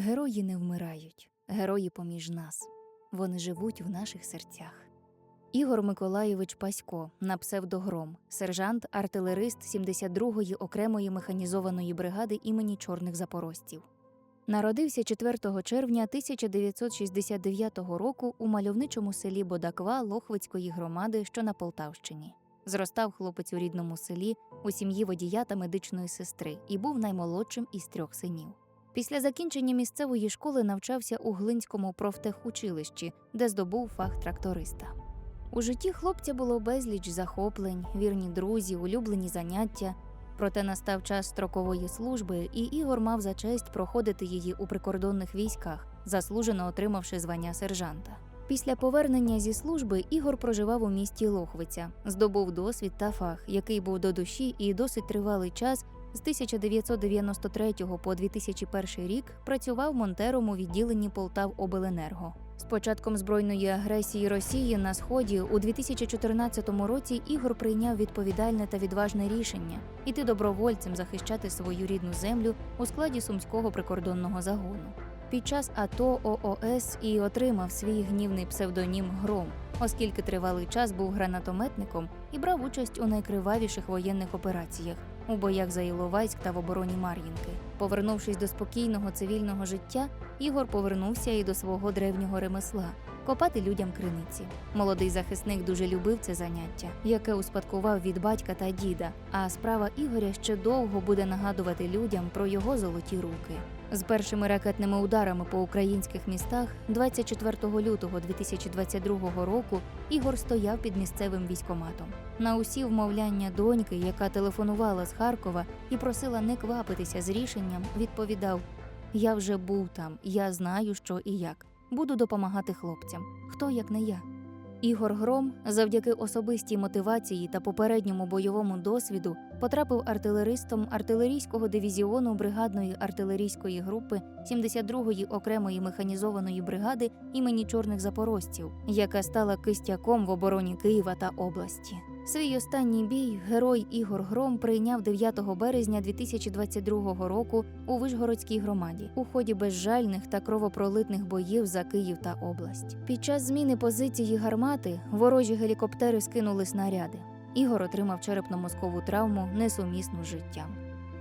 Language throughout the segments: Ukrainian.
Герої не вмирають, герої поміж нас. Вони живуть в наших серцях. Ігор Миколайович Пасько на псевдогром, сержант, артилерист 72-ї окремої механізованої бригади імені Чорних Запорожців. Народився 4 червня 1969 року у мальовничому селі Бодаква Лохвицької громади, що на Полтавщині. Зростав хлопець у рідному селі у сім'ї водія та медичної сестри і був наймолодшим із трьох синів. Після закінчення місцевої школи навчався у Глинському профтехучилищі, де здобув фах тракториста. У житті хлопця було безліч захоплень, вірні друзі, улюблені заняття. Проте настав час строкової служби, і Ігор мав за честь проходити її у прикордонних військах, заслужено отримавши звання сержанта. Після повернення зі служби Ігор проживав у місті Лохвиця, здобув досвід та фах, який був до душі і досить тривалий час з 1993 по 2001 рік працював монтером у відділенні Полтавобленерго. З початком збройної агресії Росії на сході у 2014 році Ігор прийняв відповідальне та відважне рішення іти добровольцем захищати свою рідну землю у складі сумського прикордонного загону. Під час АТО ООС і отримав свій гнівний псевдонім Гром, оскільки тривалий час був гранатометником і брав участь у найкривавіших воєнних операціях у боях за Іловайськ та в обороні Мар'їнки. Повернувшись до спокійного цивільного життя, Ігор повернувся і до свого древнього ремесла копати людям криниці. Молодий захисник дуже любив це заняття, яке успадкував від батька та діда. А справа Ігоря ще довго буде нагадувати людям про його золоті руки. З першими ракетними ударами по українських містах 24 лютого 2022 року Ігор стояв під місцевим військоматом. На усі вмовляння доньки, яка телефонувала з Харкова і просила не квапитися з рішенням, відповідав: Я вже був там, я знаю, що і як. Буду допомагати хлопцям. Хто як не я. Ігор Гром, завдяки особистій мотивації та попередньому бойовому досвіду, потрапив артилеристом артилерійського дивізіону бригадної артилерійської групи 72-ї окремої механізованої бригади імені Чорних Запорожців, яка стала кистяком в обороні Києва та області. Свій останній бій герой Ігор Гром прийняв 9 березня 2022 року у Вишгородській громаді у ході безжальних та кровопролитних боїв за Київ та область. Під час зміни позиції гармати ворожі гелікоптери скинули снаряди. Ігор отримав черепно-мозкову травму, несумісну з життям.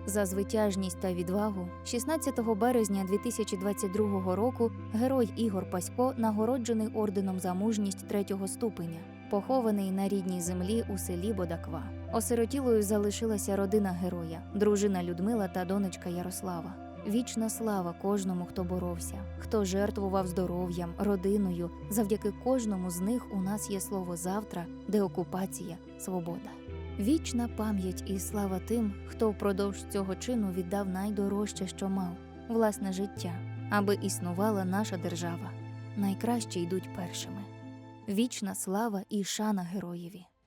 За звитяжність та відвагу 16 березня 2022 року герой Ігор Пасько нагороджений орденом за мужність третього ступеня, похований на рідній землі у селі Бодаква. Осиротілою залишилася родина героя, дружина Людмила та донечка Ярослава. Вічна слава кожному, хто боровся, хто жертвував здоров'ям, родиною. Завдяки кожному з них у нас є слово завтра, деокупація, свобода. Вічна пам'ять і слава тим, хто впродовж цього чину віддав найдорожче, що мав власне життя, аби існувала наша держава. Найкраще йдуть першими. Вічна слава і шана героєві.